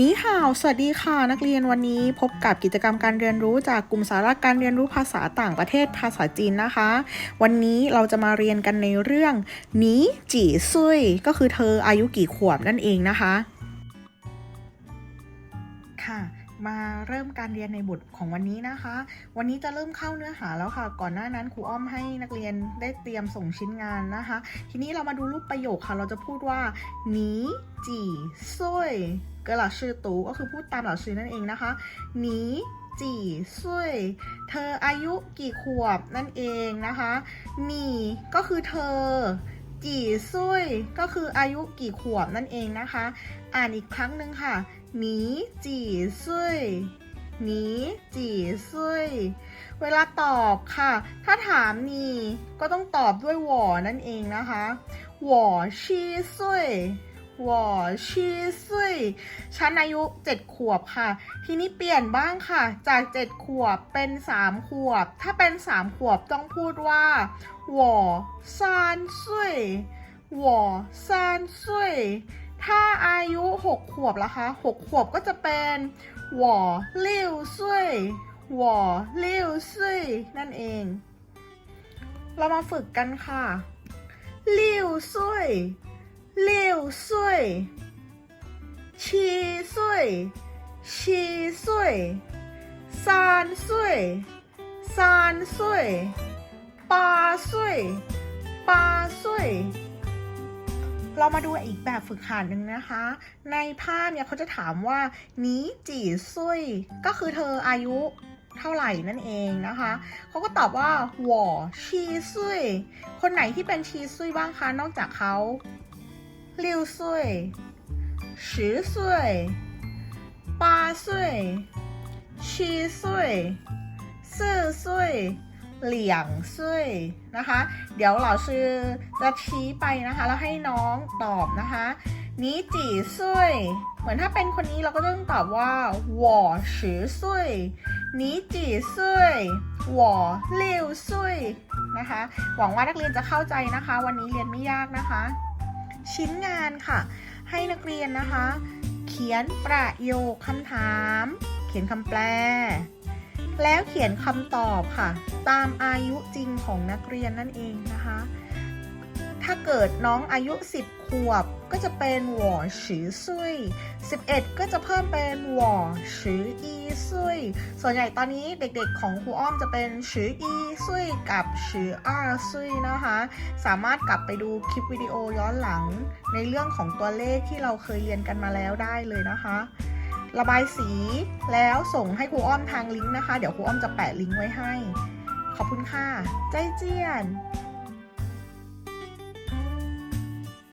นี้ห่าว สวัสดีค่ะ นักเรียนวันนี้พบกับกิจกรรมการเรียนรู้จากกลุ่มสาระการเรียนรู้ภาษาต่างประเทศภาษาจีนนะคะ วันนี้เราจะมาเรียนกันในเรื่องหนีจีซุยก็คือเธออายุกี่ขวบนั่นเองนะคะ ค่ะมาเริ่มการเรียนในบทของวันนี้นะคะ วันนี้จะเริ่มเข้าเนื้อหาแล้วค่ะ ก่อนหน้านั้นครูอ้อมให้นักเรียนได้เตรียมส่งชิ้นงานนะคะ ทีนี้เรามาดูรูปประโยคค่ะ เราจะพูดว่าหนีจีซุย เกหล่าชื่อตูก็คือพูดตามหลักชื่อนั่นเองนะคะหนีจีซุยเธออายุกี่ขวบนั่นเองนะคะหนีก็คือเธอ จีซุยก็คืออายุกี่ขวบนั่นเองนะคะ อ่านอีกครั้งหนึ่งค่ะหนีจีซุยหนีจีซุยเวลาตอบค่ะ ถ้าถามนีก็ต้องตอบด้วยหวอนั่นเองนะคะหวอชีซุย วอชีซุยฉันอายุ 7 ขวบค่ะ ทีนี้เปลี่ยนบ้างค่ะ จาก 7 ขวบเป็น 3 ขวบ ถ้าเป็น 3 ขวบต้องพูดว่าวอซานซุยวอซานซุยถ้าอายุ 6 ขวบละคะ6ขวบก็จะเป็นวอลิวซุยวอลิวซุยนั่นเอง เรามาฝึกกันค่ะลิวซุย 六岁七岁七岁三岁三岁八岁八岁เรามาดูอีกแบบฝึกหัดหนึ่งนะคะ ในภาพเนี่ยเขาจะถามว่านี้จีซุยก็คือเธออายุเท่าไหร่นั่นเองนะคะ เขาก็ตอบว่าหวอชีซุยคนไหนที่เป็นชีซุยบ้างคะ นอกจากเขา 六岁十岁八岁七岁四岁เหลี่ยงซุยนะคะ เดี๋ยวเราชื่อจะชี้ไปนะคะ แล้วให้น้องตอบนะคะนี้จีซุยเหมือนถ้าเป็นคนนี้เราก็ต้องตอบว่า我十岁นี้จีซุย我六岁นะคะ หวังว่านักเรียนจะเข้าใจนะคะ วันนี้เรียนไม่ยากนะคะ ชิ้นงานค่ะ ให้นักเรียนนะคะ เขียนประโยคคำถาม เขียนคำแปล แล้วเขียนคำตอบค่ะ ตามอายุจริงของนักเรียนนั่นเองนะคะ ถ้าเกิดน้องอายุ 10 วบก็จะเป็นหวอชือซุย11 ก็จะเพิ่มเป็นหวอชืออีซุยส่วนใหญ่ตอนนี้เด็กๆของครูอ้อมจะเป็นชืออีซุยกับชืออาซุยนะคะ สามารถกลับไปดูคลิปวิดีโอย้อนหลัง ในเรื่องของตัวเลขที่เราเคยเรียนกันมาแล้วได้เลยนะคะ ระบายสีแล้วส่งให้ครูอ้อมทางลิงก์นะคะ เดี๋ยวครูอ้อมจะแปะลิงก์ไว้ให้ ขอบคุณค่ะ ใจเจียน